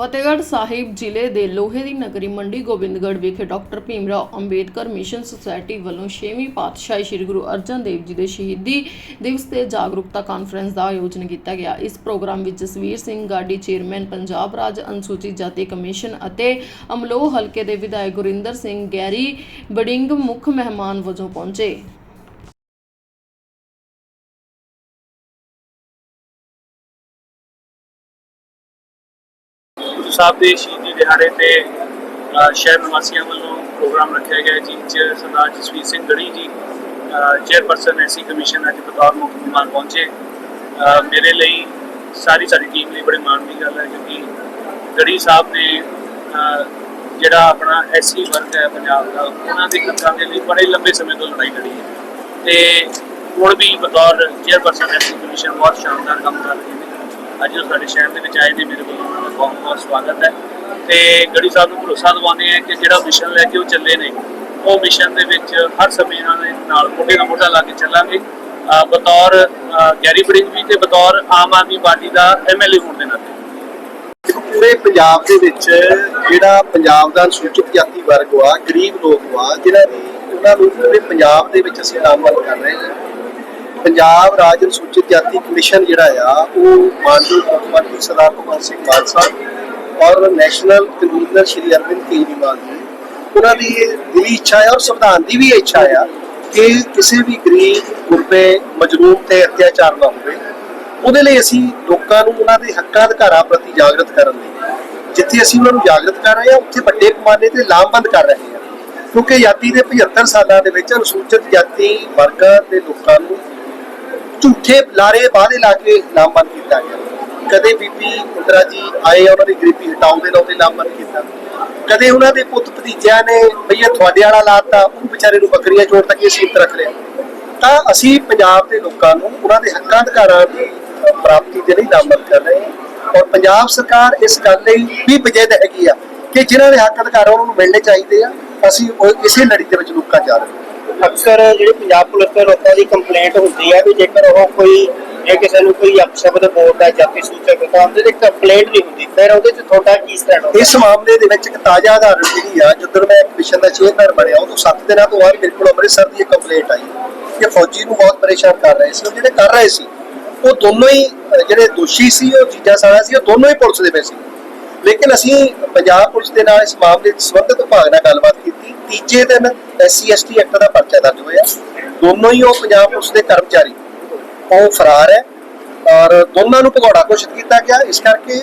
ਫਤਿਹਗੜ੍ਹ ਸਾਹਿਬ ਜ਼ਿਲ੍ਹੇ ਦੇ ਲੋਹੇ ਦੀ ਨਗਰੀ ਮੰਡੀ ਗੋਬਿੰਦਗੜ੍ਹ ਵਿਖੇ doctor Bhimrao Ambedkar mission society ਵੱਲੋਂ 6ਵੀਂ ਪਾਤਸ਼ਾਹੀ ਸ੍ਰੀ ਗੁਰੂ ਅਰਜਨ ਦੇਵ ਜੀ ਦੇ ਸ਼ਹੀਦੀ ਦਿਵਸ ਤੇ ਜਾਗਰੂਕਤਾ ਕਾਨਫਰੰਸ ਦਾ ਆਯੋਜਨ ਕੀਤਾ ਗਿਆ। ਇਸ ਪ੍ਰੋਗਰਾਮ ਵਿੱਚ ਜਸਵੀਰ ਸਿੰਘ ਗਾਡੀ, ਚੇਅਰਮੈਨ ਪੰਜਾਬ ਰਾਜ ਅਨੁਸੂਚਿਤ ਜਾਤੀ ਕਮਿਸ਼ਨ ਅਤੇ ਅਮਲੋਹ ਹਲਕੇ ਦੇ ਵਿਧਾਇਕ ਗੁਰਿੰਦਰ ਸਿੰਘ ਗੈਰੀ ਬੜਿੰਗ ਮੁੱਖ ਮਹਿਮਾਨ ਵਜੋਂ ਪਹੁੰਚੇ। ਗੁਰੂ ਸਾਹਿਬ ਦੇ ਸ਼ਹੀਦੀ ਦਿਹਾੜੇ ਤੇ ਸ਼ਹਿਰ ਨਿਵਾਸੀਆਂ ਵੱਲੋਂ ਪ੍ਰੋਗਰਾਮ ਰੱਖਿਆ ਗਿਆ ਜਿਸ 'ਚ ਸਰਦਾਰ ਜਸਵੀਰ ਸਿੰਘ ਗੜੀ ਜੀ ਚੇਅਰਪਰਸਨ ਐਸੀ ਕਮਿਸ਼ਨ ਅੱਜ ਬਤੌਰ ਮੁੱਖ ਮਹਿਮਾਨ ਪਹੁੰਚੇ। ਮੇਰੇ ਲਈ ਸਾਰੀ ਸਾਡੀ ਟੀਮ ਲਈ ਬੜੇ ਮਾਣ ਦੀ ਗੱਲ ਹੈ, ਕਿਉਂਕਿ ਗੜੀ ਸਾਹਿਬ ਨੇ ਜਿਹੜਾ ਆਪਣਾ ਐਸੀ ਵਰਗ ਹੈ ਪੰਜਾਬ ਦਾ, ਉਹਨਾਂ ਦੇ ਹੱਕਾਂ ਦੇ ਲਈ ਬੜੇ ਲੰਬੇ ਸਮੇਂ ਤੋਂ ਲੜਾਈ ਲੜੀ ਹੈ। ਤੇ ਹੁਣ ਵੀ ਬਤੌਰ ਚੇਅਰਪਰਸਨ ਐਸੀ ਕਮਿਸ਼ਨ ਬਹੁਤ ਸ਼ਾਨਦਾਰ ਕੰਮ ਕਰ ਰਹੇ ਨੇ ਅੱਜ ਸਾਡੇ ਸ਼ਹਿਰ ਦੇ ਵਿੱਚ ਆਏ ਨੇ ਮੇਰੇ ਵੱਲੋਂ ਬਹੁਤ ਬਹੁਤ ਸਵਾਗਤ ਹੈ। ਤੇ ਗੜੀ ਸਾਹਿਬ ਨੂੰ ਭਰੋਸਾ ਦਿਵਾਉਂਦੇ ਆ ਕਿ ਜਿਹੜਾ ਮਿਸ਼ਨ ਲੈ ਕੇ ਉਹ ਚੱਲੇ ਨੇ, ਉਹ ਮਿਸ਼ਨ ਦੇ ਵਿੱਚ ਹਰ ਸਮੇਂ ਇਹਨਾਂ ਦੇ ਨਾਲ ਮੋਢੇ ਨਾਲ ਮੋਢਾ ਲਾ ਕੇ ਚੱਲਾਂਗੇ। ਬਤੌਰ ਗੈਰੀ ਬ੍ਰਿੰਗ ਵੀ ਤੇ ਬਤੌਰ ਆਮ ਆਦਮੀ ਪਾਰਟੀ ਦਾ ਐਮਐਲਏ ਹੋਣ ਦੇ ਨਾਤੇ। ਪੂਰੇ ਪੰਜਾਬ ਦੇ ਵਿੱਚ ਜਿਹੜਾ ਪੰਜਾਬ ਦਾ ਅਨੁਸੂਚਿਤ ਜਾਤੀ ਵਰਗ ਵਾ, ਗਰੀਬ ਲੋਕ ਵਾ ਜਿਹੜਾ ਵੀ ਉਹਨਾਂ ਨੂੰ ਪੂਰੇ ਪੰਜਾਬ ਦੇ ਵਿੱਚ ਅਸੀਂ ਨਾਮਜ਼ਦ ਕਰ ਰਹੇ ਹਾਂ। ਪੰਜਾਬ ਰਾਜ ਅਨੁਸੂਚਿਤ ਜਾਤੀ ਕਮਿਸ਼ਨ ਜਿਹੜਾ ਆ, ਉਹ ਮਾਨਯੋਗ ਮੁੱਖ ਮੰਤਰੀ ਸਰਦਾਰ ਭਗਵੰਤ ਸਿੰਘ ਮਾਨ ਸਾਹਿਬ ਔਰ ਨੈਸ਼ਨਲ ਕਨਵੀਨਰ ਸ਼੍ਰੀ ਅਰਵਿੰਦ ਕੇਜਰੀਵਾਲ ਜੀ, ਉਹਨਾਂ ਦੀ ਦਿਲੀ ਇੱਛਾ ਹੈ ਔਰ ਸੰਵਿਧਾਨ ਦੀ ਵੀ ਇੱਛਾ ਆ ਕਿ ਕਿਸੇ ਵੀ ਗਰੀਬ, ਗੁਰਬੇ ਮਜਲੂਮ ਤੇ ਅਤਿਆਚਾਰ ਨਾ ਹੋਵੇ। ਉਹਦੇ ਲਈ ਅਸੀਂ ਲੋਕਾਂ ਨੂੰ ਉਹਨਾਂ ਦੇ ਹੱਕਾਂ ਅਧਿਕਾਰਾਂ ਪ੍ਰਤੀ ਜਾਗਰਤ ਕਰਨ ਲਈ, ਜਿੱਥੇ ਅਸੀਂ ਉਹਨਾਂ ਨੂੰ ਜਾਗਰਤ ਕਰ ਰਹੇ ਹਾਂ, ਉੱਥੇ ਵੱਡੇ ਪੈਮਾਨੇ ਤੇ ਲਾਮਬੰਦ ਕਰ ਰਹੇ ਹਾਂ। ਕਿਉਂਕਿ ਆਜ਼ਾਦੀ ਦੇ 75 ਸਾਲਾਂ ਦੇ ਵਿੱਚ ਅਨੁਸੂਚਿਤ ਜਾਤੀ ਵਰਗਾਂ ਦੇ ਲੋਕਾਂ ਨੂੰ ਝੂਠੇ ਲਾਰੇ ਵਾਅਦੇ ਲਾ ਕੇ ਲਾਮਬੰਦ ਕੀਤਾ ਗਿਆ। ਕਦੇ ਬੀਬੀ ਇੰਦਰਾ ਜੀ ਆਏ, ਉਹਨਾਂ ਦੀ ਗਰੀਬੀ ਹਟਾਉਣ ਦੇ ਨਾਂ ਤੇ ਕੀਤਾ। ਕਦੇ ਉਹਨਾਂ ਦੇ ਪੁੱਤ ਭਤੀਜਿਆਂ ਨੇ ਭਈਆ ਤੁਹਾਡੇ ਵਾਲਾ ਲਾਤਾ ਉਹ ਵਿਚਾਰੇ ਨੂੰ ਬੱਕਰੀਆਂ ਚੋਰ ਤੱਕ ਹੀ ਸੀਮਤ ਰੱਖ ਲਿਆ। ਤਾਂ ਅਸੀਂ ਪੰਜਾਬ ਦੇ ਲੋਕਾਂ ਨੂੰ ਉਹਨਾਂ ਦੇ ਹੱਕਾਂ ਅਧਿਕਾਰਾਂ ਦੀ ਪ੍ਰਾਪਤੀ ਦੇ ਲਈ ਨਾਮਜ਼ਦ ਕਰ ਰਹੇ ਹਾਂ। ਔਰ ਪੰਜਾਬ ਸਰਕਾਰ ਇਸ ਗੱਲ ਲਈ ਵੀ ਵਜਦ ਹੈਗੀ ਆ ਕਿ ਜਿਨ੍ਹਾਂ ਦੇ ਹੱਕ ਅਧਿਕਾਰ ਉਹਨਾਂ ਨੂੰ ਮਿਲਣੇ ਚਾਹੀਦੇ ਆ, ਅਸੀਂ ਇਸੇ ਲੜੀ ਦੇ ਵਿੱਚ ਰੁਕਾ ਜਾ ਰਹੇ ਹਾਂ। ਅਕਸਰ ਜਿਹੜੀ ਪੰਜਾਬ ਪੁਲਿਸ ਦੇ ਲੋਕਾਂ ਦੀ ਕੰਪਲੇਂਟ ਹੁੰਦੀ ਹੈ ਵੀ ਜੇਕਰ ਉਹ ਕੋਈ, ਜੇ ਕਿਸੇ ਨੂੰ ਕੋਈ ਅਪਸ਼ਬਦ ਬੋਲਦਾ ਜਾਤੀ ਸੂਚਕ ਤਾਂ ਉਹਦੇ ਤੇ ਕੰਪਲੇਂਟ ਨਹੀਂ ਹੁੰਦੀ, ਫਿਰ ਉਹਦੇ 'ਚ ਤੁਹਾਡਾ ਕੀ ਸਟੈਂਡ ਹੋਊਗਾ? ਇਸ ਮਾਮਲੇ ਦੇ ਵਿੱਚ ਇੱਕ ਤਾਜ਼ਾ ਉਦਾਹਰਣ ਜਿਹੜੀ ਆ, ਜਦੋਂ ਮੈਂ ਕਮਿਸ਼ਨ ਦਾ ਚੇਅਰਮੈਨ ਬਣਿਆ, ਉਦੋਂ 7 ਦਿਨਾਂ ਤੋਂ ਬਾਅਦ ਮੇਰੇ ਕੋਲ ਅੰਮ੍ਰਿਤਸਰ ਦੀ ਇੱਕ ਕੰਪਲੇਂਟ ਆਈ ਕਿ ਫੌਜੀ ਨੂੰ ਬਹੁਤ ਪਰੇਸ਼ਾਨ ਕਰ ਰਹੇ ਸੀ ਜਿਹੜੇ ਕਰ ਰਹੇ ਸੀ, ਉਹ ਦੋਨੋਂ ਹੀ ਜਿਹੜੇ ਦੋਸ਼ੀ ਸੀ, ਉਹ ਜੀਜਾ ਸਾਰਾ ਸੀ, ਉਹ ਦੋਨੋਂ ਹੀ ਪੁਲਿਸ ਦੇ ਵਿੱਚ ਸੀ। ਲੇਕਿਨ ਅਸੀਂ ਪੰਜਾਬ ਪੁਲਿਸ ਦੇ ਨਾਲ ਇਸ ਮਾਮਲੇ 'ਚ ਸੰਬੰਧਿਤ ਵਿਭਾਗ ਨਾਲ ਗੱਲਬਾਤ ਤੀਜੇ ਦਿਨ ਐਸਸੀ ਐਸਟੀ ਐਕਟ ਦਾ ਪਰਚਾ ਦਰਜ ਹੋਇਆ। ਦੋਨੋਂ ਹੀ ਉਹ ਪੰਜਾਬ ਪੁਲਿਸ ਦੇ ਕਰਮਚਾਰੀ। ਉਹ ਫਰਾਰ ਹੈ ਔਰ ਦੋਨਾਂ ਨੂੰ ਭਗੌੜਾ ਘੋਸ਼ਿਤ ਕੀਤਾ ਗਿਆ। ਇਸ ਕਰਕੇ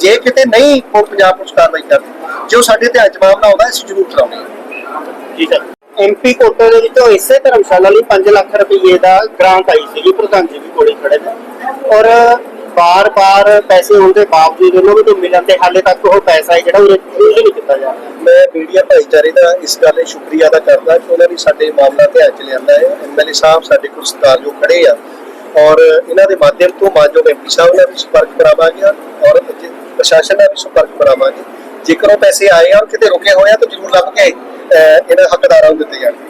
ਜੇ ਕਿਤੇ ਨਹੀਂ ਉਹ ਪੰਜਾਬ ਪੁਲਿਸ ਕਾਰਵਾਈ ਕਰਦੀ, ਜੇ ਸਾਡੇ ਧਿਆਨ ਚ ਮਾਮਲਾ ਆਉਂਦਾ, ਅਸੀਂ ਜ਼ਰੂਰ ਕਰਾਂਗੇ ਠੀਕ ਹੈ। ਐਮਪੀ ਕੋਟੇ ਦੇ ਵਿੱਚੋਂ ਇਸੇ ਧਰਮਸ਼ਾਲਾ ਲਈ 5 ਲੱਖ ਰੁਪਏ ਦਾ ਗ੍ਰਾਂਟ ਆਈ ਸੀ ਪ੍ਰਧਾਨ ਜੀ ਵੀ ਕੋਲੇ ਖੜੇ ਨੇ। ਔਰ ਬਾਰ-ਬਾਰ ਪੈਸੇ ਹੋਣ ਦੇ ਬਾਵਜੂਦ ਉਹਨਾਂ ਨੂੰ ਮਿਲਣ ਤੇ ਹਾਲੇ ਤੱਕ ਉਹ ਪੈਸਾ ਹੈ ਜਿਹੜਾ ਉਹ ਯੂਜ਼ ਨਹੀਂ ਕੀਤਾ ਜਾ ਰਿਹਾ। ਮੈਂ ਮੀਡੀਆ ਭਾਈਚਾਰੇ ਦਾ ਇਸ ਗੱਲ ਲਈ ਸ਼ੁਕਰੀਆ ਅਦਾ ਕਰਦਾ ਕਿ ਉਹਨਾਂ ਨੇ ਸਾਡੇ ਮਾਮਲਾ ਧਿਆਨ ਚ ਲਿਆਂਦਾ ਹੈ। ਐਮਐਲਏ ਸਾਹਿਬ ਸਾਡੇ ਕੋਲ ਸਤਿਕਾਰਯੋਗ ਖੜੇ ਆ ਔਰ ਇਹਨਾਂ ਦੇ ਮਾਧਿਅਮ ਤੋਂ ਮਾਨਯੋਗ ਐਮਪੀ ਸਾਹਿਬ ਨਾਲ ਵੀ ਸੰਪਰਕ ਕਰਾਵਾਂਗੇ ਔਰ ਪ੍ਰਸ਼ਾਸਨ ਨਾਲ ਵੀ ਸੰਪਰਕ ਕਰਾਵਾਂਗੇ। ਜੇਕਰ ਉਹ ਪੈਸੇ ਆਏ ਆ ਔਰ ਕਿਤੇ ਰੁਕੇ ਹੋਏ ਆ ਤਾਂ ਜ਼ਰੂਰ ਲੱਭ ਕੇ ਇਹਨਾਂ ਹੱਕਦਾਰਾਂ ਨੂੰ ਦਿੱਤੇ ਜਾਣਗੇ।